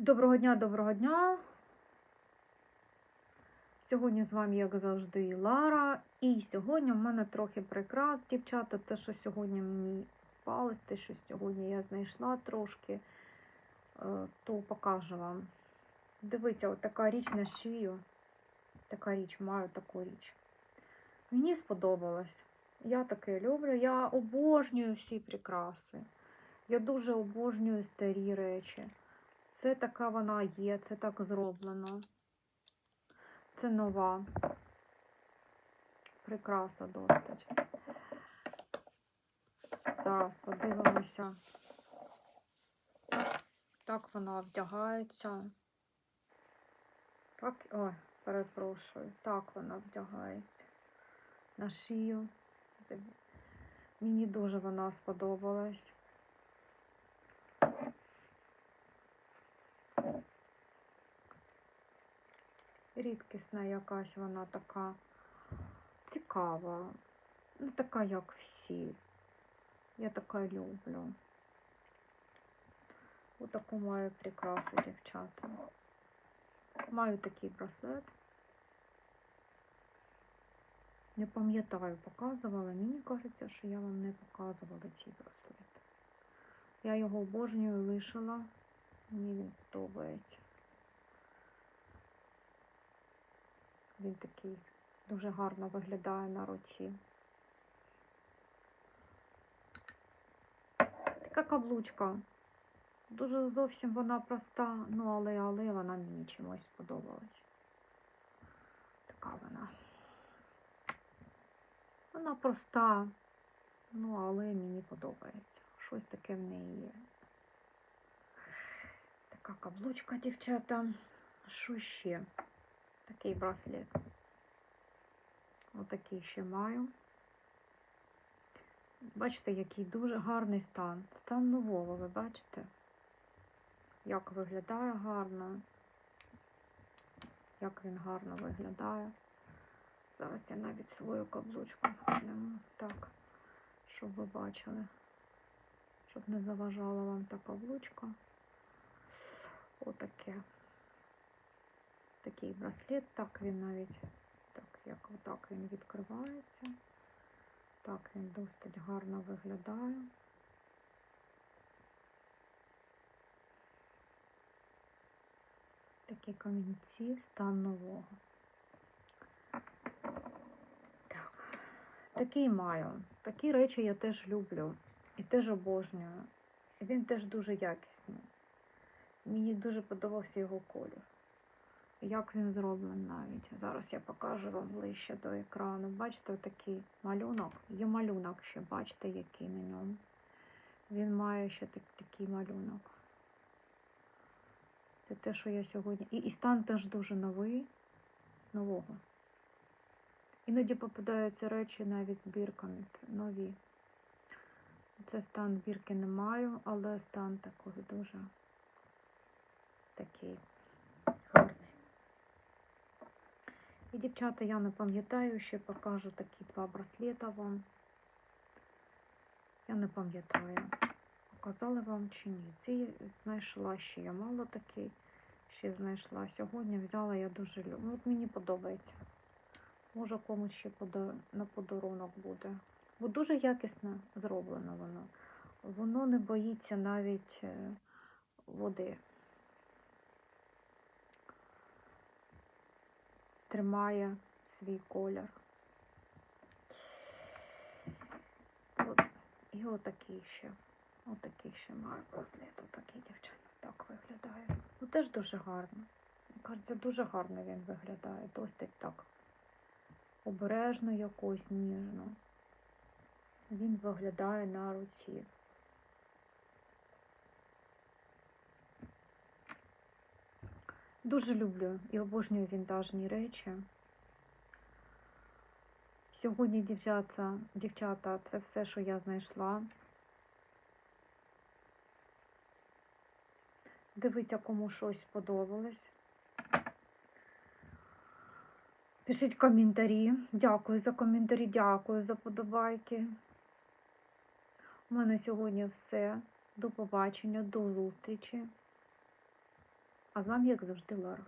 Доброго дня, доброго дня. Сьогодні з вами, як завжди, Лара. І сьогодні в мене трохи прикрас, дівчата. Те, що сьогодні мені впалось, те, що сьогодні я знайшла трошки, е, то покажу вам. Дивіться, от така річ на шию. Така річ, маю таку річ. Мені сподобалось. Я таке люблю. Я обожнюю всі прикраси. Я дуже обожнюю старі речі. Це така вона є, це так зроблено. Це нова. Прикраса досить. Зараз подивимося. Так вона вдягається. Так, ой, перепрошую. Так вона вдягається. На шию. Мені дуже вона сподобалась. Рідкісна якась вона така цікава. Не така, як всі. Я така люблю. Отаку маю прикрасу, дівчата. Маю такий браслет. Не пам'ятаю, показувала. Мені кажеться, що я вам не показувала цей браслет. Я його обожнюю, лишила. Мені він подобається. Він такий дуже гарно виглядає на руці. Така каблучка. Дуже зовсім вона проста, ну але але вона мені чимось сподобалась. Така вона. Вона проста, ну але мені подобається. Щось таке в неї є. Така каблучка, дівчата. Що ще? Такий браслет. Отакий ще маю. Бачите, який дуже гарний стан. Стан нового, ви бачите? Як виглядає гарно. Як він гарно виглядає. Зараз я навіть свою каблучку вкинемо. Так, щоб ви бачили. Щоб не заважала вам та каблучка. Отаке такий браслет, так він навіть, так, як отак він відкривається. Так він досить гарно виглядає. Такі камінці, стан нового. Так. Такий маю. Такі речі я теж люблю і теж обожнюю. Він теж дуже якісний. Мені дуже подобався його колір як він зроблений навіть. Зараз я покажу вам ближче до екрану. Бачите, такий малюнок. Є малюнок ще, бачите, який на ньому. Він має ще так, такий малюнок. Це те, що я сьогодні. І, і стан теж дуже новий, нового. Іноді попадаються речі навіть збірками нові. Це стан бірки не маю, але стан такий дуже такий гарний. І, дівчата, я не пам'ятаю, ще покажу такі два браслета вам. Я не пам'ятаю, показали вам чи ні. Ці знайшла ще я мало такий, ще знайшла. Сьогодні взяла я дуже люблю. Ну, от мені подобається. Може комусь ще на подарунок буде. Бо дуже якісно зроблено воно. Воно не боїться навіть е, води. Тримає свій колір. І отакий ще. Отакий ще маю браслет. Отакий дівчата. Так виглядає. Ну теж дуже гарно. Мені кажеться, дуже гарно він виглядає. Досить так обережно якось, ніжно. Він виглядає на руці. Дуже люблю і обожнюю вінтажні речі. Сьогодні, дівчата, дівчата, це все, що я знайшла. Дивіться, кому щось сподобалось. Пишіть коментарі. Дякую за коментарі, дякую за подобайки. У мене сьогодні все. До побачення, до зустрічі. А з вами, як завжди, Лара.